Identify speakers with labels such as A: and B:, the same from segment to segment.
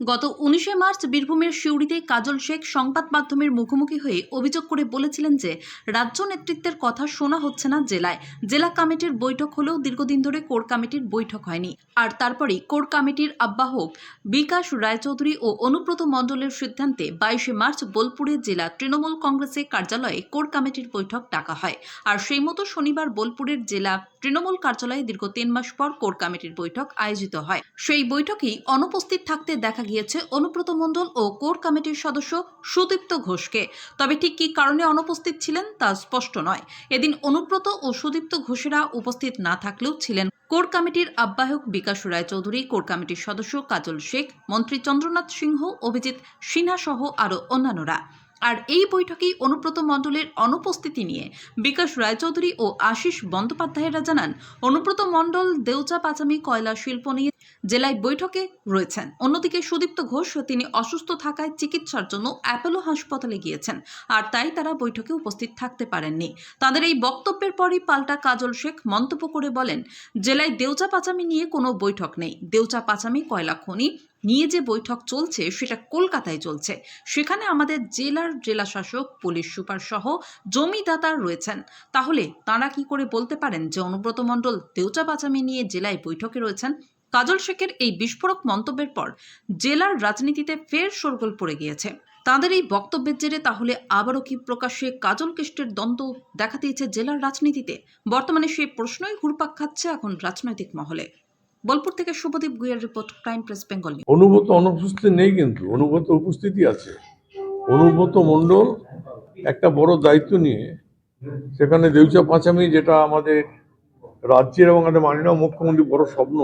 A: গত উনিশে মার্চ বীরভূমের সিউড়িতে কাজল শেখ সংবাদ মাধ্যমের মুখোমুখি হয়ে অভিযোগ করে বলেছিলেন যে, রাজ্য নেতৃত্বের কথা শোনা হচ্ছে না জেলায়। জেলা কমিটির বৈঠক হলেও দীর্ঘদিন ধরে কোর কমিটির বৈঠক হয়নি। আর তারপরেই কোর কমিটির আহ্বায়ক বিকাশ রায়চৌধুরী ও অনুব্রত মণ্ডলের সিদ্ধান্তে বাইশে মার্চ বোলপুরে জেলা তৃণমূল কংগ্রেসের কার্যালয়ে কোর কমিটির বৈঠক ডাকা হয়। আর সেই মতো শনিবার বোলপুরের জেলা তৃণমূল কার্যালয়ে দীর্ঘ তিন মাস পর কোর কমিটির বৈঠক আয়োজিত হয়। সেই বৈঠকেই অনুপস্থিত থাকতে দেখা গিয়েছে অনুব্রত মণ্ডল ও কোর কমিটির সদস্য সুদীপ্ত ঘোষকে। তবে ঠিক কী কারণে অনুপস্থিত ছিলেন তা স্পষ্ট নয়। এদিন অনুব্রত ও সুদীপ্ত ঘোষেরা উপস্থিত না থাকলেও ছিলেন কোর কমিটির আহ্বায়ক বিকাশ রায়চৌধুরী, কোর কমিটির সদস্য কাজল শেখ, মন্ত্রী চন্দ্রনাথ সিংহ, অভিজিৎ সিনহা সহ আরও অন্যান্যরা। আর এই বৈঠকেই অনুব্রত মণ্ডলের অনুপস্থিতি নিয়ে বিকাশ রায়চৌধুরী ও আশিস বন্দ্যোপাধ্যায়েরা জানান, অনুব্রত মণ্ডল দেউচা পাচামি কয়লা শিল্প নিয়ে জেলায় বৈঠকে রয়েছেন। অন্যদিকে সুদীপ্ত ঘোষ তিনি অসুস্থ থাকায় চিকিৎসার জন্য অ্যাপোলো হাসপাতালে গিয়েছেন আর তাই তারা বৈঠকে উপস্থিত থাকতে পারেননি। তাদের এই বক্তব্যের পরই পাল্টা কাজল শেখ মন্তব্য করে বলেন, জেলায় দেউচা পাচামি নিয়ে কোনো বৈঠক নেই। দেউচা পাচামি, কয়লা খনি নিয়ে যে বৈঠক চলছে সেটা কলকাতায় চলছে। সেখানে আমাদের জেলার জেলা শাসক পুলিশ সুপার সহ জমিদাতার রয়েছেন। তাহলে তাঁরা কি করে বলতে পারেন যে অনুব্রত মণ্ডল দেউচা পাচামি নিয়ে জেলায় বৈঠকে রয়েছেন? কাজল শেখের এই বিস্ফোরক মন্তব্যের পর জেলার রাজনীতিতে ফের শোরগোল পড়ে গিয়েছে। তাদের এই বক্তব্যের জেরে তাহলে আবারও কি প্রকাশ্যে কাজল কেষ্টের দ্বন্দ্ব দেখা দিয়েছে জেলার রাজনীতিতে? বর্তমানে সেই প্রশ্নই ঘুরপাক খাচ্ছে এখন রাজনৈতিক মহলে। বোলপুর থেকে Subhadip গুইয়ের report, crime press, Bengal.
B: Anubrata অনুপস্থিত নেই কিন্তু, অনুব্রত উপস্থিতি আছে। অনুব্রত মণ্ডল একটা বড় দায়িত্ব নিয়ে সেখানে দেউচা পাঁচামি যেটা আমাদের রাজ্যের এবং আমাদের মাননীয় মুখ্যমন্ত্রী বড় স্বপ্ন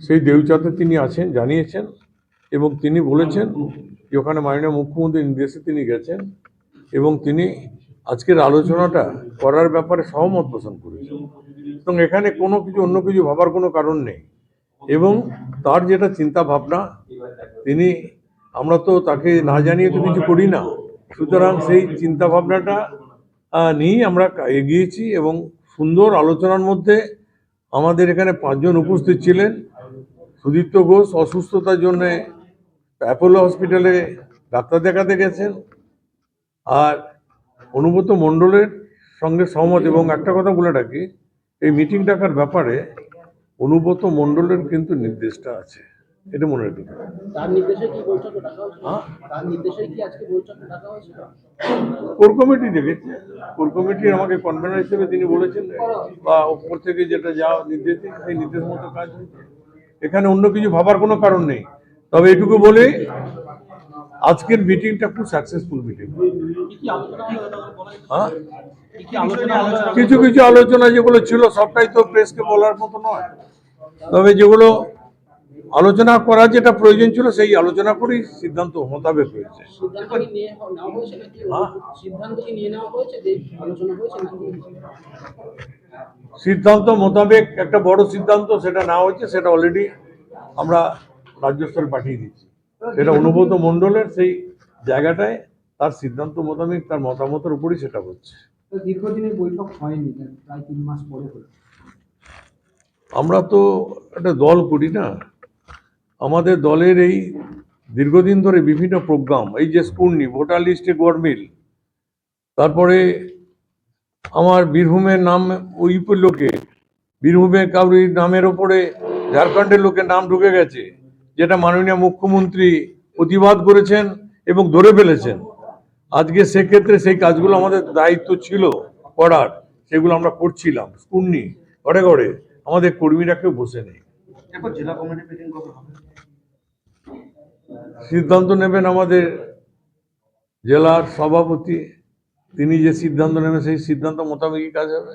B: সেই দেউচাতে তিনি আছেন, জানিয়েছেন এবং তিনি বলেছেন যে ওখানে মাননীয় মুখ্যমন্ত্রীর নির্দেশে তিনি গেছেন এবং তিনি আজকের আলোচনাটা করার ব্যাপারে সহমত পোষণ করেছেন। এবং এখানে কোনো কিছু, অন্য কিছু ভাবার কোনো কারণ নেই। এবং তার যেটা চিন্তা ভাবনা তিনি, আমরা তো তাকে না জানিয়ে তো কিছু করি না। সুতরাং সেই চিন্তা ভাবনাটা নিয়েই আমরা এগিয়েছি এবং সুন্দর আলোচনার মধ্যে আমাদের এখানে পাঁচজন উপস্থিত ছিলেন। সুদীপ্ত ঘোষ অসুস্থতার জন্যে অ্যাপোলো হসপিটালে ডাক্তার দেখাতে গেছেন। আর অনুব্রত মণ্ডলের সঙ্গে সহমত এবং একটা কথা বলে রাখি এই মিটিং ডাকার ব্যাপারে অনুব্রত মণ্ডলের কিন্তু নির্দেশটা আছে। এটা মনে
C: হয়েছিল?
B: হ্যাঁ? কোর কমিটি দেখেছে কোর কমিটি আমাকে কনভেনার হিসেবে তিনি বলেছেন বা ওপর থেকে যেটা যা নির্দেশ সেই নির্দেশ মতো কাজ হয়েছে। এখানে অন্য কিছু ভাবার কোনো কারণ নেই। তবে এটুকু বলে, আজকের মিটিংটা খুব সাকসেসফুল মিটিং? হ্যাঁ?
C: আলোচনা
B: কিছু কিছু আলোচনা যেগুলো ছিল, সবটাই তো প্রেসকে বলার মতো নয়। তবে যেগুলো আলোচনা করার যেটা প্রয়োজন ছিল সেই আলোচনা করেই সিদ্ধান্ত মোতাবেক হয়েছে।
C: সিদ্ধান্ত কি নিয়ে নেওয়া হয়েছে নাকি?
B: হ্যাঁ?
C: সিদ্ধান্ত কি নিয়ে নেওয়া হয়েছে? যে আলোচনা হয়েছে নাকি?
B: সিদ্ধান্ত মোতাবেক একটা বড় সিদ্ধান্ত সেটা না হয়েছে সেটা অলরেডি আমরা রাজ্য স্তরে পাঠিয়ে দিচ্ছি সেটা অনুব্রত মণ্ডলের সেই জায়গাটায় তার সিদ্ধান্ত মোতাবেক তার মতামতের উপরই সেটা হচ্ছে।
C: দীর্ঘদিনের বৈঠক হয়নি প্রায় তিন মাস পরে
B: আমরা তো একটা দল করি না আমাদের দলের এই দীর্ঘদিন ধরে বিভিন্ন প্রোগ্রাম, এই যে স্কুলনি ভোটার লিস্টে গড়মিল, তারপরে আমার বীরভূমের নাম ওই লোকে, বীরভূমের কাউরির নামের ওপরে ঝাড়খণ্ডের লোকের নাম ঢুকে গেছে, যেটা মাননীয় মুখ্যমন্ত্রী প্রতিবাদ করেছেন এবং ধরে ফেলেছেন। আজকে সেক্ষেত্রে সেই কাজগুলো আমাদের দায়িত্ব ছিল করার, সেগুলো আমরা করছিলাম। স্কুলনি ঘরে ঘরে আমাদের কর্মীরা কেউ বসে নেই।
C: এরপর জেলা কমিটি মিটিং কবে হবে?
B: সিদ্ধান্ত নেবেন আমাদের জেলার সভাপতি। তিনি যে সিদ্ধান্ত নেবেন সেই সিদ্ধান্ত মোতাবেকই কাজ হবে।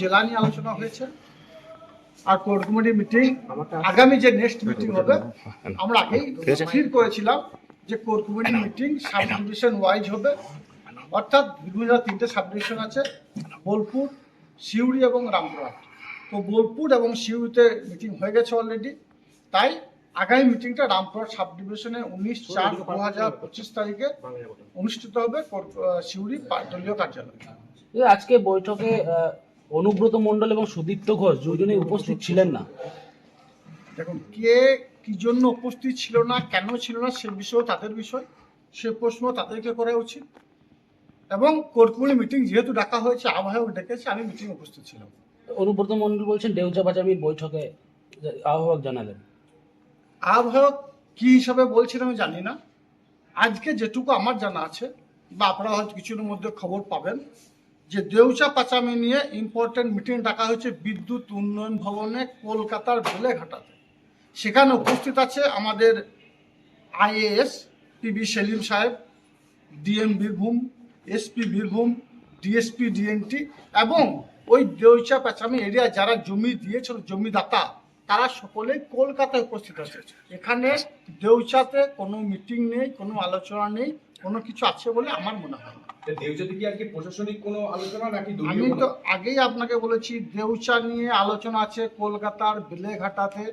D: জেলা নিয়ে আলোচনা হয়েছে। আর কোর কমিটি মিটিং আগামী যে নেক্সট মিটিং হবে আমরা আগেই স্থির করেছিলাম যে core committee meeting sub division wise হবে। অর্থাৎ বিভিন্ন তিনটে সাব ডিভিশন আছে বোলপুর সিউড়ি এবং রামপুরহাট। তো বোলপুর এবং সিউড়িতে মিটিং হয়ে গেছে অলরেডি তাই আগামী মিটিংটা রামপুরহাট সাব ডিভিশনে উনিশ চার দু হাজার পঁচিশ তারিখে অনুষ্ঠিত হবে সিউড়ি দলীয় কার্যালয়ে।
E: আজকে বৈঠকে অনুব্রত মণ্ডল এবং সুদীপ্ত ঘোষ দুজনেই উপস্থিত ছিলেন না।
D: দেখুন কে কি জন্য উপস্থিত ছিল না কেন ছিল না সে বিষয়েও তাদের বিষয়। সে প্রশ্ন তাদেরকে করা উচিত। এবং কোর্টকুলি মিটিং যেহেতু ডাকা হয়েছে আবহাওয়া ডেকেছে আমি মিটিং উপস্থিত ছিলাম।
E: অনুব্রত মন্ডল বলছেন ডেউচা পাচামির বৈঠকে আহ্বায়ক জানালেন।
D: আবহাওয়া কি হিসাবে বলছেন আমি জানি না। আজকে যেটুকু আমার জানা আছে, বা আপনারা হয়তো কিছুর মধ্যে খবর পাবেন, যে দেউচা পাচামি নিয়ে ইম্পর্টেন্ট মিটিং ডাকা হয়েছে বিদ্যুৎ উন্নয়ন ভবনে কলকাতার বেলেঘাটাতে। সেখানে উপস্থিত আছে আমাদের আইএএস পিবি সেলিম সাহেব, DM Birbhum SP Birbhum, DSP, DNT এবং ওই দেউচা পাচামি এরিয়া যারা জমি দিয়েছিল জমিদাতা তারা সকলেই কলকাতায় উপস্থিত আছে এখানে দেউচাতে কোনো মিটিং নেই কোনো আলোচনা নেই কোনো কিছু আছে বলে আমার মনে হয়
F: দেবজাতি কি আজকে প্রশাসনিক কোনো আলোচনা নাকি
D: আমি তো আগেই আপনাকে বলেছি দেউচা নিয়ে আলোচনা আছে কলকাতার বেলেঘাটাতে।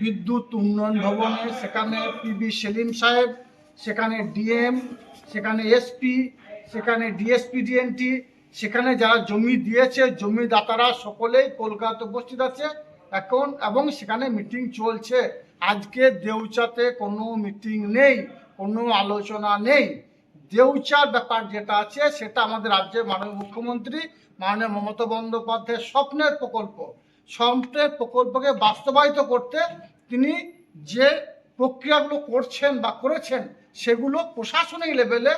D: বিদ্যুৎ উন্নয়ন ভবনে সেখানে পিবি সেলিম সাহেব সেখানে ডিএম সেখানে এসপি সেখানে ডিএসপি ডিএনটি সেখানে যারা জমি দিয়েছে, জমিদাতারা সকলেই কলকাতাতে উপস্থিত আছে এখন, এবং সেখানে মিটিং চলছে। আজকে দেউচাতে কোনো মিটিং নেই, কোনো আলোচনা নেই। দেউচার ব্যাপার যেটা আছে, সেটা আমাদের রাজ্যের মাননীয় মুখ্যমন্ত্রী, মাননীয় মমতা বন্দ্যোপাধ্যায়ের স্বপ্নের প্রকল্প। স্বপ্নের প্রকল্পকে বাস্তবায়িত করতে তিনি যে প্রক্রিয়াগুলো করছেন বা করেছেন, সেগুলো প্রশাসনিক লেভেলে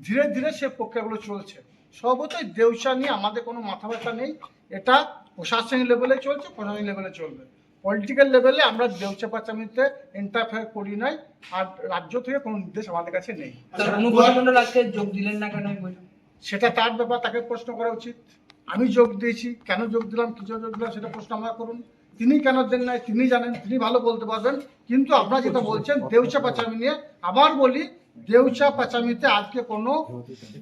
D: ধীরে ধীরে সে প্রক্রিয়াগুলো চলছে। সর্বতই দেউচা নিয়ে আমাদের কোনো মাথা ব্যথা নেই। এটা প্রশাসনিক লেভেলে চলছে প্রশাসনিক লেভেলে চলবে। পলিটিক্যাল লেভেলে আমরা দেউচা পাচামিতে ইন্টারফেয়ার করি নাই আর রাজ্য থেকে কোনো নির্দেশ আমাদের কাছে নেই।
E: মন্ডল আজকে যোগ দিলেন না কেন
D: সেটা তার ব্যাপার তাকে প্রশ্ন করা উচিত। আমি যোগ দিয়েছি কেন যোগ দিলাম কি যোগ দিলাম সেটা প্রশ্ন আমরা করুন। তিনি কেন দেন নাই তিনি জানেন তিনি ভালো বলতে পারবেন। কিন্তু আপনারা যেটা বলছেন দেউচা পাচামি নিয়ে আবার বলি দেউচা পাচামিতে আজকে কোনো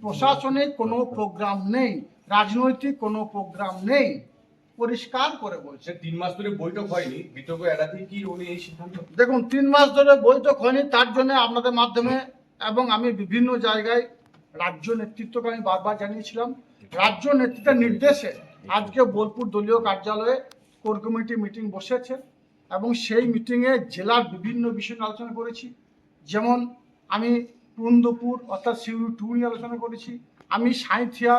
D: প্রশাসনিক কোনো প্রোগ্রাম নেই রাজনৈতিক কোনো প্রোগ্রাম নেই পরিষ্কার করে বলছে।
F: তিন মাস ধরে বৈঠক হয়নি বিতর্ক এড়াতে কি উনি এই সিদ্ধান্ত?
D: দেখুন তিন মাস ধরে বৈঠক হয়নি তার জন্য আপনাদের মাধ্যমে এবং আমি বিভিন্ন জায়গায় রাজ্য নেতৃত্বকে আমি বারবার জানিয়েছিলাম রাজ্য নেতৃত্বের নির্দেশে আজকে বোলপুর দলীয় কার্যালয়ে কোর কমিটি মিটিং বসেছে এবং সেই মিটিংয়ে জেলার বিভিন্ন বিষয় আলোচনা করেছি যেমন আমি পুরন্দপুর, অর্থাৎ সিউড়ি টু নিয়ে আলোচনা করেছি। আমি সাঁইথিয়া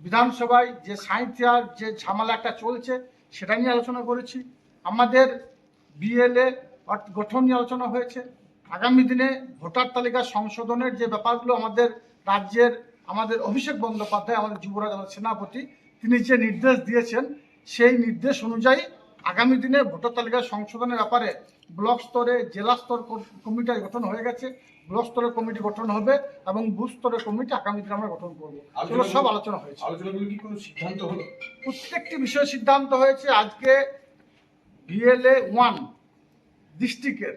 D: বিধানসভায় যে সাঁইথিয়ার যে ঝামেলা একটা চলছে, সেটা নিয়ে আলোচনা করেছি। আমাদের বিএলএ গঠন নিয়ে আলোচনা হয়েছে। আগামী দিনে ভোটার তালিকা সংশোধনের যে ব্যাপারগুলো আমাদের রাজ্যের, আমাদের অভিষেক বন্দ্যোপাধ্যায়, আমাদের যুবরাজ, আমাদের সেনাপতি, তিনি যে নির্দেশ দিয়েছেন, সেই নির্দেশ অনুযায়ী আগামী দিনে ভোটার তালিকা সংশোধনের ব্যাপারে ব্লক স্তরে জেলা স্তর কমিটি গঠন হয়ে গেছে। ব্লক স্তরের কমিটি গঠন হবে এবং বুথ স্তরের কমিটি আগামী দিনে আমরা গঠন করব। সব আলোচনা হয়েছে।
F: আলোচনাগুলো কি কোনো সিদ্ধান্ত হলো?
D: প্রত্যেকটি বিষয়ে সিদ্ধান্ত হয়েছে। আজকে ভিএলএ ওয়ান ডিস্ট্রিক্টের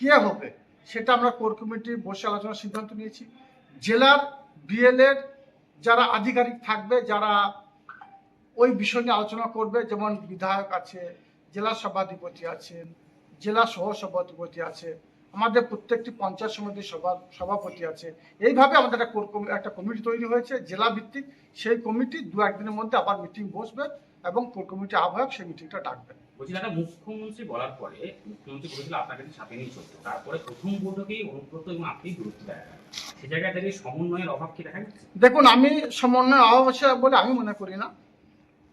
D: কে হবে সেটা আমরা কোর কমিটি বসে আলোচনার সিদ্ধান্ত নিয়েছি। জেলার বিএলএর যারা আধিকারিক থাকবে যারা ওই বিষয় নিয়ে আলোচনা করবে যেমন বিধায়ক আছে জেলা সভাধিপতি আছেন জেলা সহ সভাধিপতি আছে আমাদের প্রত্যেকটি পঞ্চায়েত সমিতির সভা সভাপতি আছে। এইভাবে আমাদের একটা একটা কমিটি তৈরি হয়েছে জেলা ভিত্তিক। সেই কমিটি দু একদিনের মধ্যে আবার মিটিং বসবে এবং কোর কমিটি আহ্বায়ক সেই মিটিংটা ডাকবে।
G: মুখ্যমন্ত্রী বলার পরে মুখ্যমন্ত্রী বলেছিল আপনাকে সাথে নিয়ে চলতে তারপরে প্রথম বৈঠকেই অনুব্রত এবং আপনি গুরুত্ব সে জায়গা থেকে সমন্বয়ের অভাব কি দেখা
D: দেখুন আমি সমন্বয় অভাব আছে বলে আমি মনে করি না।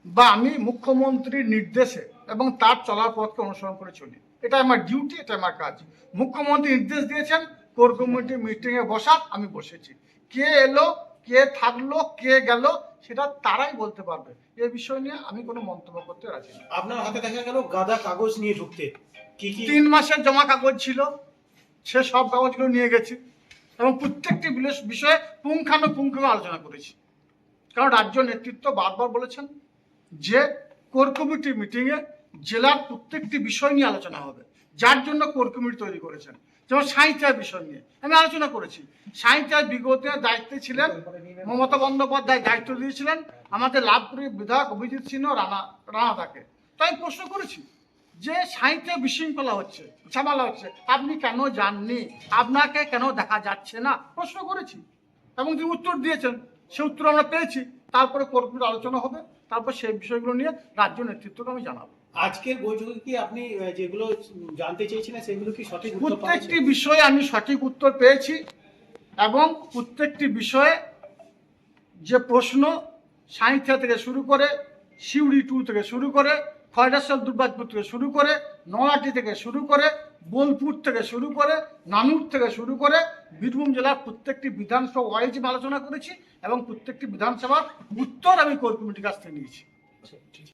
D: বা আমি মুখ্যমন্ত্রীর নির্দেশে এবং তার চলার পথকে অনুসরণ করে চলি। এটা আমার ডিউটি এটা আমার কাজ। মুখ্যমন্ত্রী নির্দেশ দিয়েছেন কোর কমিটি মিটিংয়ে বসার আমি বসেছি। কে এলো কে থাকল কে গেল সেটা তারাই বলতে পারবে। এই বিষয় নিয়ে আমি কোনো মন্তব্য করতে রাজি না।
H: আপনার হাতে দেখা গেল গাদা কাগজ নিয়ে ঢুকতে। কি কি?
D: তিন মাসের জমা কাগজ ছিল সে সব কাগজগুলো নিয়ে গেছি এবং প্রত্যেকটি বিষয়ে পুঙ্খানুপুঙ্খ আলোচনা করেছি। কারণ রাজ্য নেতৃত্ব বারবার বলেছেন যে কোর কমিটি মিটিংয়ে জেলার প্রত্যেকটি বিষয় নিয়ে আলোচনা হবে। যার জন্য কোর কমিটি তৈরি করেছেন। যেমন সাঁইথিয়ার বিষয় নিয়ে। আমি আলোচনা করেছি। সাঁইথিয়ার বিগত দায়িত্বে ছিলেন মমতা বন্দ্যোপাধ্যায় দায়িত্ব দিয়েছিলেন। আমাদের লাভপুরের বিধায়ক অভিজিৎ সিংহ রানা, রানাদাকে। তাই প্রশ্ন করেছি যে সাহিত্যে বিশৃঙ্খলা হচ্ছে, ঝামেলা হচ্ছে, আপনি কেন যাননি? আপনাকে কেন দেখা যাচ্ছে না? প্রশ্ন করেছি। এবং তিনি উত্তর দিয়েছেন। সে উত্তর আমরা পেয়েছি। তারপরে কর্মীর আলোচনা হবে। তারপর সেই বিষয়গুলো নিয়ে রাজ্য নেতৃত্বকে আমি জানাব।
H: আজকের বৈঠকে কি আপনি যেগুলো জানতে চেয়েছিলেন সেগুলো কি সঠিক
D: প্রত্যেকটি বিষয়ে আমি সঠিক উত্তর পেয়েছি এবং প্রত্যেকটি বিষয়ে যে প্রশ্ন সাঁইথিয়া থেকে শুরু করে সিউড়ি টু থেকে শুরু করে খয়রাসল দুর্গাপুর থেকে শুরু করে নয়াটি থেকে শুরু করে বোলপুর থেকে শুরু করে নানুর থেকে শুরু করে বীরভূম জেলার প্রত্যেকটি বিধানসভা ওয়াইজ আলোচনা করেছি এবং প্রত্যেকটি বিধানসভার উত্তর আমি কোর কমিটির কাছ থেকে নিয়েছি।